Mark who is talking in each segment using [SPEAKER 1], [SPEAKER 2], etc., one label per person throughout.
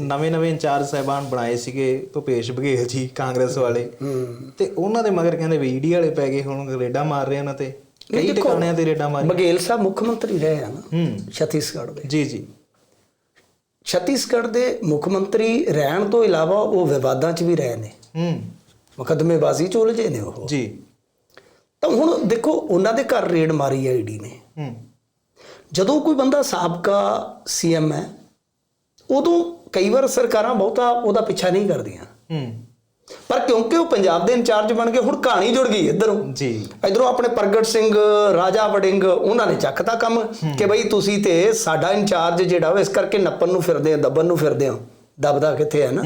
[SPEAKER 1] ਨਵੇਂ ਨਵੇਂ ਇੰਚਾਰਜ ਸਾਹਿਬਾਨ ਬਣਾਏ ਸੀਗੇ ਭੁਪੇਸ਼ ਬਘੇਲ ਜੀ ਕਾਂਗਰਸ ਵਾਲੇ। ਤੇ ਉਹਨਾਂ ਦੇ ਮਗਰ ਕਹਿੰਦੇ ਵੀ ਈਡੀ ਵਾਲੇ ਪੈ ਗਏ ਹੁਣ ਰੇਡਾ ਮਾਰ ਰਹੇ ਉਹਨਾਂ ਤੇ। ਕਈ ਟਿਕਾਣਿਆਂ ਤੇ ਰੇਡਾ ਮਾਰੀ
[SPEAKER 2] ਬਘੇਲ ਸਾਹਿਬ ਮੁੱਖ ਮੰਤਰੀ ਰਹੇ ਆ ਨਾ
[SPEAKER 1] ਹੂੰ।
[SPEAKER 2] ਛੱਤੀਸਗੜ੍ਹ ਦੇ।
[SPEAKER 1] ਜੀ ਜੀ।
[SPEAKER 2] ਛੱਤੀਸਗੜ੍ਹ ਦੇ ਮੁੱਖ ਮੰਤਰੀ ਰਹਿਣ ਤੋਂ ਇਲਾਵਾ ਉਹ ਵਿਵਾਦਾਂ 'ਚ ਵੀ ਰਹੇ ਨੇ।
[SPEAKER 1] ਹੂੰ।
[SPEAKER 2] ਮੁਕੱਦਮੇਬਾਜ਼ੀ 'ਚ ਉਲਝੇ ਨੇ ਉਹ।
[SPEAKER 1] ਜੀ।
[SPEAKER 2] ਤਾਂ ਹੁਣ ਦੇਖੋ ਉਹਨਾਂ ਦੇ ਘਰ ਰੇਡ ਮਾਰੀ ਹੈ ਈਡੀ ਨੇ।
[SPEAKER 1] ਹੂੰ।
[SPEAKER 2] ਜਦੋਂ ਕੋਈ ਬੰਦਾ ਸਾਬਕਾ ਸੀਐਮ ਹੈ ਉਦੋਂ ਕਈ ਵਾਰ ਸਰਕਾਰਾਂ ਬਹੁਤਾ ਉਹਦਾ ਪਿੱਛਾ ਨਹੀਂ ਕਰਦੀਆਂ।
[SPEAKER 1] ਹੂੰ।
[SPEAKER 2] ਪਰ ਕਿਉਂਕਿ ਉਹ ਪੰਜਾਬ ਦੇ ਇੰਚਾਰਜ ਬਣ ਗਏ ਹੁਣ ਕਹਾਣੀ ਜੁੜ ਗਈ ਇੱਧਰੋਂ।
[SPEAKER 1] ਜੀ।
[SPEAKER 2] ਇਧਰੋਂ ਆਪਣੇ ਪ੍ਰਗਟ ਸਿੰਘ ਰਾਜਾ ਵੜਿੰਗ ਉਹਨਾਂ ਨੇ ਚੱਕਤਾ ਕੰਮ ਕਿ ਬਈ ਤੁਸੀਂ ਤੇ ਸਾਡਾ ਇੰਚਾਰਜ ਜਿਹੜਾ ਉਹ ਇਸ ਕਰਕੇ ਨੱਪਣ ਨੂੰ ਫਿਰਦੇ ਆ ਦੱਬਣ ਨੂੰ ਫਿਰਦੇ ਹੋ ਦਬਦਾ ਕਿੱਥੇ ਹੈ ਨਾ?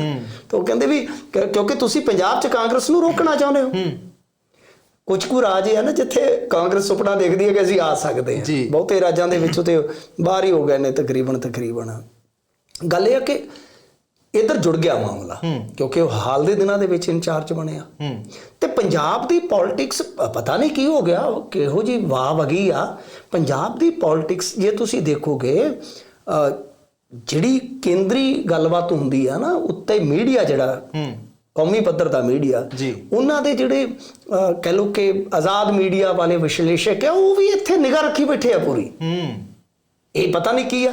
[SPEAKER 2] ਤਾਂ ਉਹ ਕਹਿੰਦੇ ਵੀ ਕਿਉਂਕਿ ਤੁਸੀਂ ਪੰਜਾਬ 'ਚ ਕਾਂਗਰਸ ਨੂੰ ਰੋਕਣਾ ਚਾਹੁੰਦੇ ਹੋ।
[SPEAKER 1] ਹੂੰ।
[SPEAKER 2] ਕੁਝ ਕੁ ਰਾਜ ਹੈ ਨਾ ਜਿੱਥੇ ਕਾਂਗਰਸ ਸੁਪਨਾ ਦੇਖਦੀ ਹੈ ਕਿ ਅਸੀਂ ਆ ਸਕਦੇ ਹਾਂ। ਬਹੁਤੇ ਰਾਜਾਂ ਦੇ ਵਿੱਚੋਂ ਤੇ ਬਾਹਰ ਹੀ ਹੋ ਗਏ ਨੇ ਤਕਰੀਬਨ ਤਕਰੀਬਨ ਗੱਲ ਇਹ ਹੈ ਕਿ ਇੱਧਰ ਜੁੜ ਗਿਆ ਮਾਮਲਾ ਕਿਉਂਕਿ ਉਹ ਹਾਲ ਦੇ ਦਿਨਾਂ ਦੇ ਵਿੱਚ ਇੰਚਾਰਜ ਬਣਿਆ ਤੇ ਪੰਜਾਬ ਦੀ ਪੋਲਿਟਿਕਸ ਪਤਾ ਨਹੀਂ ਕੀ ਹੋ ਗਿਆ ਕਿਹੋ ਜੀ ਵਾਹ ਵਗੀ ਆ। ਪੰਜਾਬ ਦੀ ਪੋਲਿਟਿਕਸ ਜੇ ਤੁਸੀਂ ਦੇਖੋਗੇ ਜਿਹੜੀ ਕੇਂਦਰੀ ਗੱਲਬਾਤ ਹੁੰਦੀ ਆ ਨਾ ਉੱਤੇ ਮੀਡੀਆ ਜਿਹੜਾ ਕੌਮੀ ਪੱਧਰ ਦਾ ਮੀਡੀਆ। ਉਹਨਾਂ ਦੇ ਜਿਹੜੇ ਕਹਿ ਲਓ ਕਿ ਆਜ਼ਾਦ ਮੀਡੀਆ ਵਾਲੇ ਵਿਸ਼ਲੇਸ਼ਕ ਆ ਉਹ ਵੀ ਇੱਥੇ ਨਿਗਾਹ ਰੱਖੀ ਬੈਠੇ ਆ ਪੂਰੀ।
[SPEAKER 1] ਹੂੰ।
[SPEAKER 2] ਇਹ ਪਤਾ ਨਹੀਂ ਕੀ ਆ?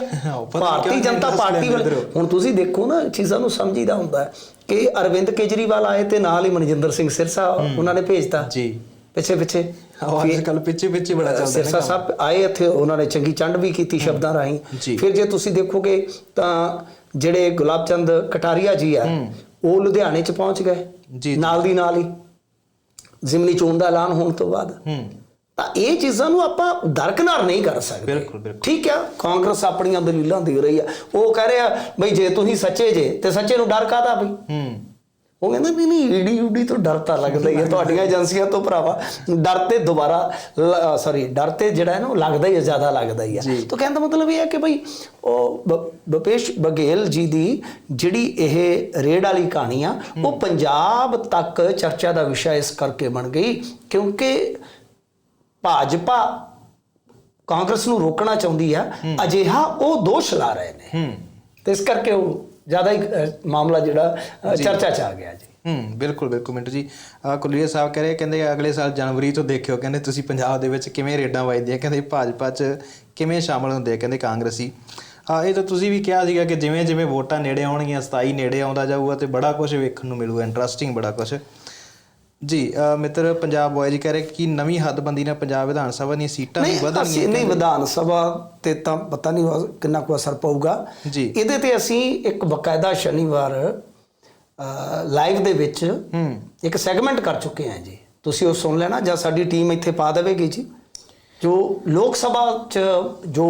[SPEAKER 2] ਭਾਰਤੀ ਜਨਤਾ ਪਾਰਟੀ। ਹੁਣ ਤੁਸੀਂ ਦੇਖੋ ਨਾ ਚੀਜ਼ਾਂ ਨੂੰ ਸਮਝੀਦਾ ਹੁੰਦਾ ਹੈ ਕਿ ਅਰਵਿੰਦ ਕੇਜਰੀਵਾਲ ਆਏ ਤੇ ਨਾਲ ਹੀ ਮਨਜਿੰਦਰ ਸਿੰਘ ਸਿਰਸਾ ਉਹਨਾਂ ਨੇ ਭੇਜਤਾ।
[SPEAKER 1] ਜੀ।
[SPEAKER 2] ਪਿੱਛੇ ਪਿੱਛੇ।
[SPEAKER 1] ਅੱਜ ਕੱਲ ਪਿੱਛੇ ਪਿੱਛੇ ਬੜਾ ਚੱਲਦਾ
[SPEAKER 2] ਸਿਰਸਾ ਸਾਹਿਬ ਆਏ ਇੱਥੇ ਉਹਨਾਂ ਨੇ ਚੰਗੀ ਚੰਡ ਵੀ ਕੀਤੀ ਸ਼ਬਦਾਂ ਰਾਹੀਂ। ਫਿਰ ਜੇ ਤੁਸੀਂ ਦੇਖੋਗੇ ਤਾਂ ਜਿਹੜੇ ਗੁਲਾਬ ਚੰਦ ਕਟਾਰੀਆ ਜੀ ਆ ਉਹ ਲੁਧਿਆਣੇ ਚ ਪਹੁੰਚ ਗਏ।
[SPEAKER 1] ਜੀ।
[SPEAKER 2] ਨਾਲ ਦੀ ਨਾਲ ਹੀ ਜ਼ਿਮਨੀ ਚੋਣ ਦਾ ਐਲਾਨ ਹੋਣ ਤੋਂ ਬਾਅਦ।
[SPEAKER 1] ਹੂੰ।
[SPEAKER 2] ਤਾਂ ਇਹ ਚੀਜ਼ਾਂ ਨੂੰ ਆਪਾਂ ਦਰਕਨਾਰ ਨਹੀਂ ਕਰ ਸਕਦੇ।
[SPEAKER 1] ਬਿਲਕੁਲ ਬਿਲਕੁਲ।
[SPEAKER 2] ਠੀਕ ਆ? ਕਾਂਗਰਸ ਆਪਣੀਆਂ ਦਲੀਲਾਂ ਦੇ ਰਹੀ ਆ। ਉਹ ਕਹਿ ਰਿਹਾ ਬਈ ਜੇ ਤੁਸੀਂ ਸੱਚੇ ਜੇ ਤੇ ਸੱਚੇ ਨੂੰ ਡਰ ਕਾਦਾ ਬਈ?
[SPEAKER 1] ਹੂੰ।
[SPEAKER 2] ਉਹ ਕਹਿੰਦਾ ਨਹੀਂ ਨਹੀਂ ਈਡੀ ਊਡੀ ਤੋਂ ਡਰ ਤਾਂ ਲੱਗਦਾ ਹੀ ਹੈ ਤੁਹਾਡੀਆਂ ਏਜੰਸੀਆਂ ਤੋਂ ਭਰਾਵਾ। ਡਰ ਤੇ ਦੁਬਾਰਾ ਸੌਰੀ ਡਰ ਤੇ ਜਿਹੜਾ ਹੈ ਨਾ ਉਹ ਲੱਗਦਾ ਹੀ ਜ਼ਿਆਦਾ ਲੱਗਦਾ ਹੀ ਹੈ। ਤਾਂ ਕਹਿੰਦਾ ਮਤਲਬ ਇਹ ਹੈ ਕਿ ਭਈ ਉਹ ਬ- ਭੁਪੇਸ਼ ਬਘੇਲ ਜੀ ਦੀ ਜਿਹੜੀ ਇਹ ਰੇਡ ਵਾਲੀ ਕਹਾਣੀ ਆ ਉਹ ਪੰਜਾਬ ਤੱਕ ਚਰਚਾ ਦਾ ਵਿਸ਼ਾ ਇਸ ਕਰਕੇ ਬਣ ਗਈ ਕਿਉਂਕਿ ਭਾਜਪਾ ਕਾਂਗਰਸ ਨੂੰ ਰੋਕਣਾ ਚਾਹੁੰਦੀ ਆ ਅਜਿਹਾ ਉਹ ਦੋਸ਼ ਲਾ ਰਹੇ ਨੇ। ਤੇ ਇਸ ਕਰਕੇ ਉਹ ਜ਼ਿਆਦਾ ਹੀ ਮਾਮਲਾ ਜਿਹੜਾ ਚਰਚਾ ਚ ਆ ਗਿਆ ਜੀ।
[SPEAKER 1] ਹੂੰ ਬਿਲਕੁਲ ਬਿਲਕੁਲ ਮਿੰਟੂ ਜੀ। ਕੁਲੀਆ ਸਾਹਿਬ ਕਹਿ ਰਹੇ ਕਹਿੰਦੇ ਅਗਲੇ ਸਾਲ ਜਨਵਰੀ ਤੋਂ ਦੇਖਿਓ ਕਹਿੰਦੇ ਤੁਸੀਂ ਪੰਜਾਬ ਦੇ ਵਿੱਚ ਕਿਵੇਂ ਰੇਡਾਂ ਵੱਜਦੀਆਂ ਕਹਿੰਦੇ ਭਾਜਪਾ 'ਚ ਕਿਵੇਂ ਸ਼ਾਮਲ ਹੁੰਦੇ ਆ ਕਹਿੰਦੇ ਕਾਂਗਰਸੀ। ਆ ਇਹ ਤਾਂ ਤੁਸੀਂ ਵੀ ਕਿਹਾ ਸੀਗਾ ਕਿ ਜਿਵੇਂ ਜਿਵੇਂ ਵੋਟਾਂ ਨੇੜੇ ਆਉਣਗੀਆਂ 27 ਨੇੜੇ ਆਉਂਦਾ ਜਾਊਗਾ ਤੇ ਬੜਾ ਕੁਝ ਵੇਖਣ ਨੂੰ ਮਿਲੂਗਾ ਇੰਟਰਸਟਿੰਗ ਬੜਾ ਕੁਝ ਜੀ ਮਿੱਤਰ ਪੰਜਾਬ ਬॉय ਜੀ ਕਹਿ ਰਹੇ ਕਿ ਨਵੀਂ ਹੱਦਬੰਦੀ ਨਾਲ ਪੰਜਾਬ ਵਿਧਾਨ ਸਭਾ ਦੀਆਂ ਸੀਟਾਂ ਵੀ
[SPEAKER 2] ਨਹੀਂ
[SPEAKER 1] ਵਧਣਗੀਆਂ
[SPEAKER 2] ਨਹੀਂ ਵਿਧਾਨ ਸਭਾ ਤੇ ਤਾਂ ਪਤਾ ਨਹੀਂ ਕਿੰਨਾ ਕੁ ਅਸਰ ਪਊਗਾ।
[SPEAKER 1] ਜੀ।
[SPEAKER 2] ਇਹਦੇ ਤੇ ਅਸੀਂ ਇੱਕ ਬਕਾਇਦਾ ਸ਼ਨੀਵਾਰ ਲਾਈਵ ਦੇ ਵਿੱਚ ਇੱਕ ਸੈਗਮੈਂਟ ਕਰ ਚੁੱਕੇ ਹਾਂ ਜੀ। ਤੁਸੀਂ ਉਹ ਸੁਣ ਲੈਣਾ ਜਾਂ ਸਾਡੀ ਟੀਮ ਇੱਥੇ ਪਾ ਦੇਵੇਗੀ ਜੀ। ਜੋ ਲੋਕ ਸਭਾ ਚ ਜੋ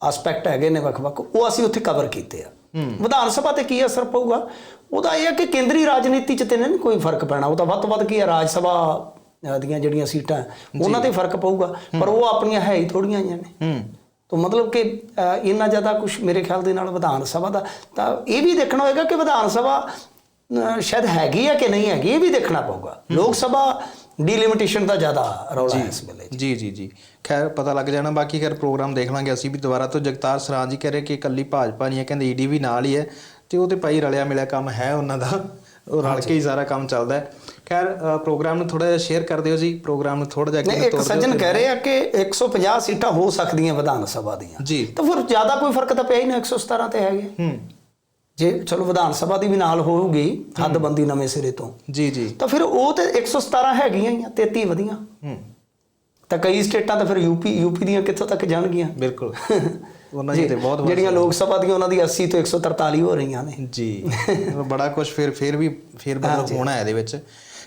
[SPEAKER 2] ਐਸਪੈਕਟ ਹੈਗੇ ਨੇ ਵੱਖ-ਵੱਖ ਉਹ ਅਸੀਂ ਉੱਥੇ ਕਵਰ ਕੀਤੇ ਆ। ਵਿਧਾਨ ਸਭਾ ਤੇ ਕੀ ਅਸਰ ਪਊਗਾ? ਉਹਦਾ ਇਹ ਹੈ ਕਿ ਕੇਂਦਰੀ ਰਾਜਨੀਤੀ ਚ ਤੇ ਨਹੀਂ ਕੋਈ ਫ਼ਰਕ ਪੈਣਾ। ਉਹ ਤਾਂ ਵੱਧ ਤੋਂ ਵੱਧ ਕੀ ਹੈ ਰਾਜ ਸਭਾ ਦੀਆਂ ਜਿਹੜੀਆਂ ਸੀਟਾਂ ਉਹਨਾਂ ਤੇ ਫ਼ਰਕ ਪਊਗਾ। ਪਰ ਉਹ ਆਪਣੀਆਂ ਹੈ ਹੀ ਥੋੜੀਆਂ ਜਿਹੀਆਂ ਨੇ। ਤਾਂ ਮਤਲਬ ਕਿ ਇੰਨਾ ਜ਼ਿਆਦਾ ਕੁਝ ਮੇਰੇ ਖਿਆਲ ਦੇ ਨਾਲ ਵਿਧਾਨ ਸਭਾ ਦਾ ਤਾਂ ਇਹ ਵੀ ਦੇਖਣਾ ਹੋਏਗਾ ਕਿ ਵਿਧਾਨ ਸਭਾ ਸ਼ਾਇਦ ਹੈਗੀ ਹੈ ਕਿ ਨਹੀਂ ਹੈਗੀ ਇਹ ਵੀ ਦੇਖਣਾ ਪਊਗਾ। ਲੋਕ ਸਭਾ ਡੀਲਿਮਿਟੇਸ਼ਨ ਦਾ ਜ਼ਿਆਦਾ ਰੌਲਾ ਹੈ ਇਸ ਵੇਲੇ
[SPEAKER 1] ਜੀ। ਜੀ ਜੀ ਖੈਰ ਪਤਾ ਲੱਗ ਜਾਣਾ ਬਾਕੀ ਖੈਰ ਪ੍ਰੋਗਰਾਮ ਦੇਖ ਲਾਂਗੇ ਅਸੀਂ ਵੀ। ਦੁਬਾਰਾ ਤੋਂ ਜਗਤਾਰ ਸਰਾਂ ਜੀ ਕਹਿ ਰਹੇ ਕਿ ਇਕੱਲੀ ਭਾਜਪਾ ਨਹੀਂ ਹੈ ਕਹਿੰਦੇ ਈਡੀ ਵੀ ਨਾਲ ਹੀ ਹੈ ਤੇ ਉਹ ਤੇ ਭਾਈ ਰਲਿਆ ਮਿਲਿਆ ਕੰਮ ਹੈ ਉਹਨਾਂ ਦਾ। ਉਹ ਰਲ ਕੇ ਹੀ ਸਾਰਾ ਕੰਮ ਚੱਲਦਾ ਹੈ। ਖੈਰ ਪ੍ਰੋਗਰਾਮ ਨੂੰ ਥੋੜਾ ਜਿਹਾ ਸ਼ੇਅਰ ਕਰ ਦਿਓ ਜੀ। ਪ੍ਰੋਗਰਾਮ ਨੂੰ ਥੋੜਾ ਜਿਹਾ ਤੋਰ ਦਿਓ
[SPEAKER 2] ਸੱਜਣ ਕਹਿ ਰਹੇ ਆ ਕਿ 150 ਸੀਟਾਂ ਹੋ ਸਕਦੀਆਂ ਵਿਧਾਨ ਸਭਾ ਦੀਆਂ।
[SPEAKER 1] ਜੀ।
[SPEAKER 2] ਤਾਂ ਫਿਰ ਜ਼ਿਆਦਾ ਕੋਈ ਫ਼ਰਕ ਤਾਂ ਪਿਆ ਹੀ ਨਹੀਂ 117 ਤੇ ਹੈਗੇ।
[SPEAKER 1] ਹੂੰ।
[SPEAKER 2] ਜੇ ਚਲੋ ਵਿਧਾਨ ਸਭਾ ਦੀ ਵੀ ਨਾਲ ਹੋਊਗੀ ਹੱਦਬੰਦੀ ਨਵੇਂ ਸਿਰੇ ਤੋਂ।
[SPEAKER 1] ਜੀ ਜੀ।
[SPEAKER 2] ਤਾਂ ਫਿਰ ਉਹ ਤੇ 117 ਹੈਗੀਆਂ ਹੀ ਆ 33 ਵਧੀਆਂ।
[SPEAKER 1] ਹੂੰ।
[SPEAKER 2] ਤਾਂ ਕਈ ਸਟੇਟਾਂ ਤਾਂ ਫਿਰ ਯੂਪੀ ਯੂਪੀ ਦੀਆਂ ਕਿੱਥੋਂ ਤੱਕ ਜਾਣਗੀਆਂ?
[SPEAKER 1] ਬਿਲਕੁਲ। ਉਹਨਾਂ ਤੇ ਬਹੁਤ
[SPEAKER 2] ਜਿਹੜੀਆਂ ਲੋਕ ਸਭਾ ਦੀਆਂ ਉਹਨਾਂ ਦੀ 80 ਤੋਂ 143 ਹੋ ਰਹੀਆਂ ਨੇ।
[SPEAKER 1] ਜੀ। ਬੜਾ ਕੁਝ ਫਿਰ ਫਿਰ ਵੀ ਫਿਰ ਮਤਲਬ ਹੋਣਾ ਹੈ ਇਹਦੇ ਵਿੱਚ।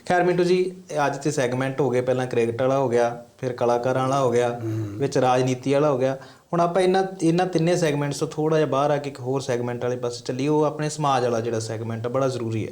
[SPEAKER 1] ਖੈਰ ਮਿੰਟੂ ਜੀ ਅੱਜ ਤੇ ਸੈਗਮੈਂਟ ਹੋ ਗਏ ਪਹਿਲਾਂ ਕ੍ਰਿਕਟ ਵਾਲਾ ਹੋ ਗਿਆ ਫਿਰ ਕਲਾਕਾਰਾਂ ਵਾਲਾ ਹੋ ਗਿਆ ਵਿੱਚ ਰਾਜਨੀਤੀ ਵਾਲਾ ਹੋ ਗਿਆ। ਹੁਣ ਆਪਾਂ ਇਹਨਾਂ ਇਹਨਾਂ ਤਿੰਨੇ ਸੈਗਮੈਂਟਸ ਤੋਂ ਥੋੜਾ ਜਿਹਾ ਬਾਹਰ ਆ ਕੇ ਇੱਕ ਹੋਰ ਸੈਗਮੈਂਟ ਵਾਲੇ ਪਾਸੇ ਚੱਲੀਏ ਉਹ ਆਪਣੇ ਸਮਾਜ ਵਾਲਾ ਜਿਹੜਾ ਸੈਗਮੈਂਟ ਆ ਬੜਾ ਜ਼ਰੂਰੀ ਹੈ।